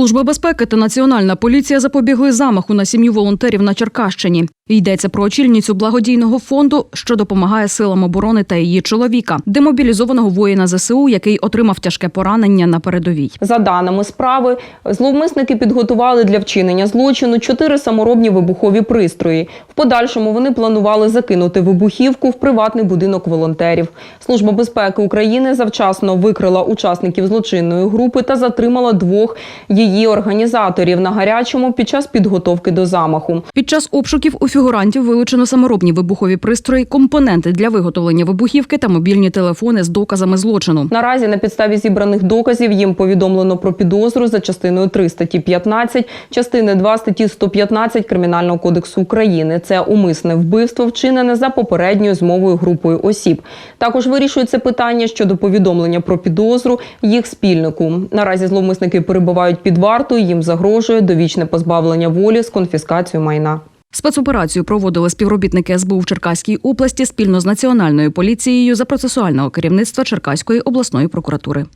Служба безпеки та національна поліція запобігли замаху на сім'ю волонтерів на Черкащині. Йдеться про очільницю благодійного фонду, що допомагає силам оборони та її чоловіка, демобілізованого воїна ЗСУ, який отримав тяжке поранення на передовій. За даними справи, зловмисники підготували для вчинення злочину чотири саморобні вибухові пристрої. В подальшому вони планували закинути вибухівку в приватний будинок волонтерів. Служба безпеки України завчасно викрила учасників злочинної групи та затримала двох її організаторів на гарячому під час підготовки до замаху. Під час обшуків у фігурантів вилучено саморобні вибухові пристрої, компоненти для виготовлення вибухівки та мобільні телефони з доказами злочину. Наразі на підставі зібраних доказів їм повідомлено про підозру за частиною 3 статті 15, частини 2 статті 115 Кримінального кодексу України. Це умисне вбивство, вчинене за попередньою змовою групою осіб. Також вирішується питання щодо повідомлення про підозру їх спільнику. Наразі зловмисники перебувають під вартою. Їм загрожує довічне позбавлення волі з конфіскацією майна. Спецоперацію проводили співробітники СБУ в Черкаській області спільно з національною поліцією за процесуального керівництва Черкаської обласної прокуратури.